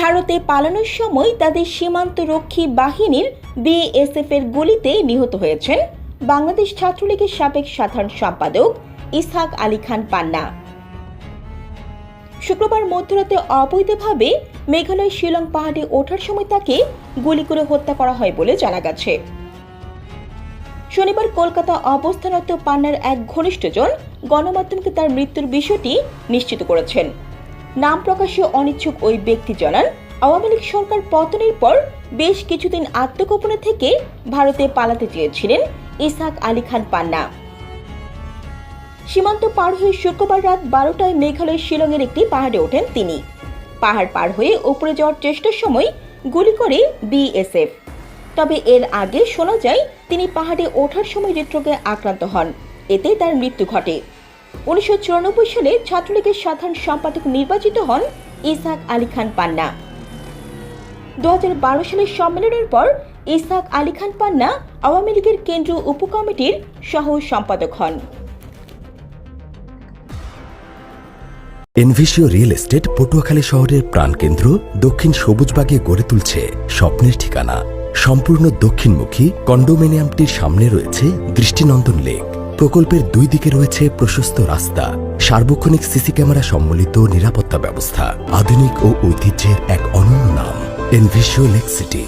ভারতে পালানোর সময় তাদের সীমান্ত রক্ষী বাহিনীর বিএসএফ এর গুলিতে নিহত হয়েছেন বাংলাদেশ ছাত্রলীগের সাবেক সাধারণ সম্পাদক ইসহাক আলী খান পান্না। শুক্রবার মধ্যরাতে অবৈধভাবে মেঘালয় শিলং পাহাড়ে ওঠার সময় তাকে গুলি করে হত্যা করা হয় বলে জানা গেছে। শনিবার কলকাতা অবস্থানরত পান্নার এক ঘনিষ্ঠজন গণমাধ্যমকে তার মৃত্যুর বিষয়টি নিশ্চিত করেছেন। নাম প্রকাশে অনিচ্ছুক ওই ব্যক্তি জানান, আওয়ামী লীগ সরকার পতনের পর বেশ কিছুদিন আত্মগোপনে থেকে ভারতে পালাতে চেয়েছিলেন ইসাক আলী খান পান্না। সীমান্ত পার হয়ে শুক্রবার রাত বারোটায় মেঘালয় শিলংয়ের একটি পাহাড়ে ওঠেন তিনি। পাহাড় পার হয়ে উপরে যাওয়ার চেষ্টার সময় গুলি করে বিএসএফ। তবে এর আগে শোনা যায়, তিনি পাহাড়ে ওঠার সময় হৃদরোগে আক্রান্ত হন। এতে তার মৃত্যু ঘটে। উনিশশো চুরানব্বই সালে ছাত্রলীগের সাধারণ সম্পাদক নির্বাচিত হন ইসহাক আলী খান পান্না। দু সালের সম্মেলনের পর ইসহাক আলী খান পান্না আওয়ামী লীগের কেন্দ্রীয় উপকমিটির সহ সম্পাদক হন। এনভিশিও রিয়েল এস্টেট পটুয়াখালী শহরের প্রাণকেন্দ্র দক্ষিণ সবুজবাগে গড়ে তুলছে স্বপ্নের ঠিকানা। সম্পূর্ণ দক্ষিণমুখী কন্ডোমিনিয়ামটির সামনে রয়েছে দৃষ্টিনন্দন লেক। প্রকল্পের দুই দিকে রয়েছে প্রশস্ত রাস্তা, সার্বক্ষণিক সিসি ক্যামেরা সম্বলিত নিরাপত্তা ব্যবস্থা, আধুনিক ও ঐতিহ্যের এক অনন্য নাম এনভিশিও লেক সিটি